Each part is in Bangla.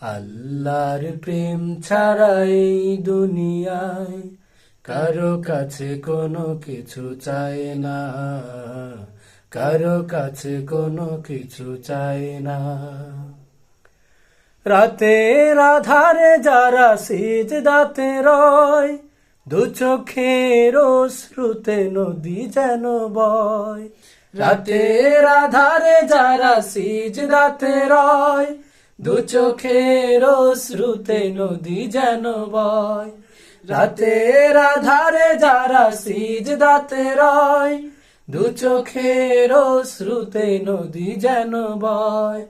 আল্লাহর প্রেম ছাড়া এই দুনিয়ায় কারও কাছে কোনো কিছু চায় না। কারও কাছে কোনো কিছু চায় না। রাতের আধারে যারা সিজ দাতে রয়, দু চোখের শ্রুতে নদী যেন বয়। রাতের আধারে যারা সিজ দাতে রয় দু চোখের শ্রুতে নদী যেন বয়। রাতের আধারে যারা সিজ দাতে রয়, দু চোখের শ্রুতে নদী যেন বয়।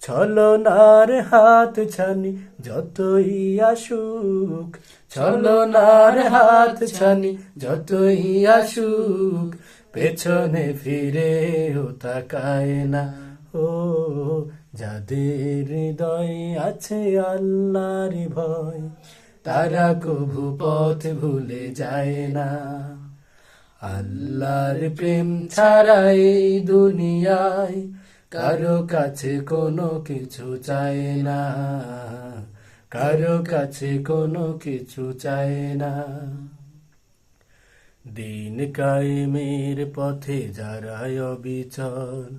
ছলনার হাত ছানি যতই আসুক, ছলনার হাত ছানি যতই আসুক, পেছনে ফিরে ও তাকায় না। ও যাদের হৃদয়ে আছে আল্লাহর ভয়, তারা কভু পথ ভুলে যায় না। আল্লাহর প্রেম ছাড়া এই দুনিয়ায় কারও কাছে কোনো কিছু চায় না। কারও কাছে কোনো কিছু চায় না। দিন কায়েমের পথে যারা অবিচল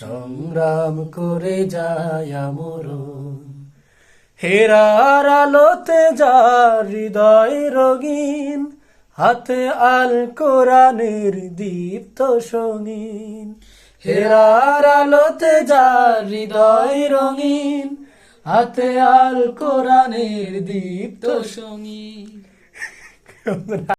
সংগ্রাম করে যায় মরণ হেরার আলোতে যার হৃদয় রঙিন, হাতে আল কোরআনের দীপ্ত সঙ্গীন। হেরার আলোতে যার হৃদয় রঙিন, হাতে আল কোরআনের দীপ্ত সঙ্গীন।